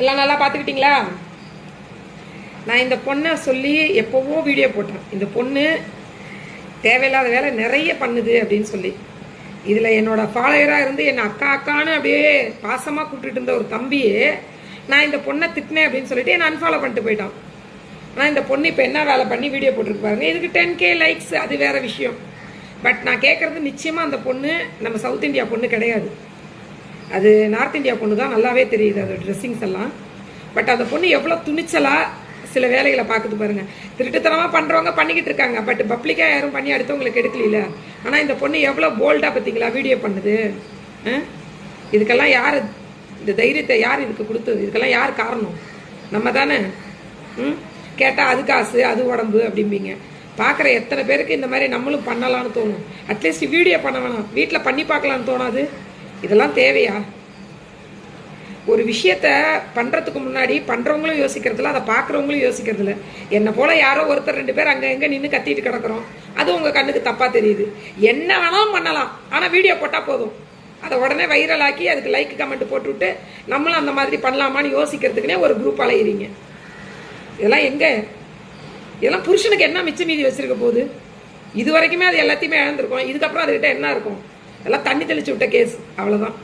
எல்லாம் நல்லா பார்த்துக்கிட்டீங்களா? நான் இந்த பொண்ணை சொல்லி எப்போவோ வீடியோ போட்டேன். இந்த பொண்ணு தேவையில்லாத வேலை நிறைய பண்ணுது அப்படின்னு சொல்லி. இதில் என்னோட ஃபாலோயராக இருந்து என்னை அக்கா அக்கான்னு அப்படியே பாசமாக கூப்பிட்டுட்டு இருந்த ஒரு தம்பியே நான் இந்த பொண்ணை திட்டினேன் அப்படின்னு சொல்லிட்டு என்னை அன்ஃபாலோ பண்ணிட்டு போயிட்டான். ஆனால் இந்த பொண்ணு இப்போ என்ன வேலை பண்ணி வீடியோ போட்டுருக்கு பாருங்க. இதுக்கு டென் கே லைக்ஸ் அது வேற விஷயம். பட் நான் கேட்குறது நிச்சயமாக அந்த பொண்ணு நம்ம சவுத் இந்தியா பொண்ணு கிடையாது. அது நார்த் இந்தியா பொண்ணு தான் நல்லாவே தெரியுது அதோட ட்ரெஸ்ஸிங்ஸ் எல்லாம். பட் அந்த பொண்ணு எவ்வளோ துணிச்சலாக சில வேலைகளை பார்க்குது பாருங்க. திருட்டுத்தனமாக பண்ணுறவங்க பண்ணிக்கிட்டு இருக்காங்க. பட் பப்ளிக்காக யாரும் பண்ணி அடுத்தவங்களுக்கு எடுக்கல ஆனால் இந்த பொண்ணு எவ்வளோ போல்டாக பார்த்தீங்களா வீடியோ பண்ணுது. ஆ? இதுக்கெல்லாம் யார் இந்த தைரியத்தை யார் இதுக்கு கொடுத்தது? இதுக்கெல்லாம் யார் காரணம்? நம்ம தானே? ம்? கேட்டால் அது காசு அது உடம்பு அப்படிம்பீங்க. பார்க்குற எத்தனை பேருக்கு இந்த மாதிரி நம்மளும் பண்ணலாம்னு தோணும். அட்லீஸ்ட் வீடியோ பண்ண வேணாம். வீட்டில் பண்ணி பார்க்கலான்னு தோணாது. இதெல்லாம் தேவையா? ஒரு விஷயத்த பண்ணுறதுக்கு முன்னாடி பண்ணுறவங்களும் யோசிக்கிறதில்ல அதை பார்க்குறவங்களும் யோசிக்கிறதில்ல. என்னை போல் யாரோ ஒருத்தர் ரெண்டு பேர் அங்கே எங்கே நின்று கத்திட்டு கிடக்குறோம். அது உங்கள் கண்ணுக்கு தப்பாக தெரியுது. என்ன வேணாலும் பண்ணலாம். ஆனால் வீடியோ போட்டால் போதும். அதை உடனே வைரல் ஆக்கி அதுக்கு லைக் கமெண்ட் போட்டுவிட்டு நம்மளும் அந்த மாதிரி பண்ணலாமான்னு யோசிக்கிறதுக்குனே ஒரு குரூப் அலையிறீங்க. இதெல்லாம் எங்கே? இதெல்லாம் புருஷனுக்கு என்ன மிச்சம் மீதி வச்சிருக்க போகுது? இது வரைக்குமே அது எல்லாத்தையுமே இழந்திருக்கும். இதுக்கப்புறம் அதுக்கிட்ட என்ன இருக்கும்? எல்லாம் தண்ணி தெளிச்சு விட்ட கேஸ் அவ்வளோதான்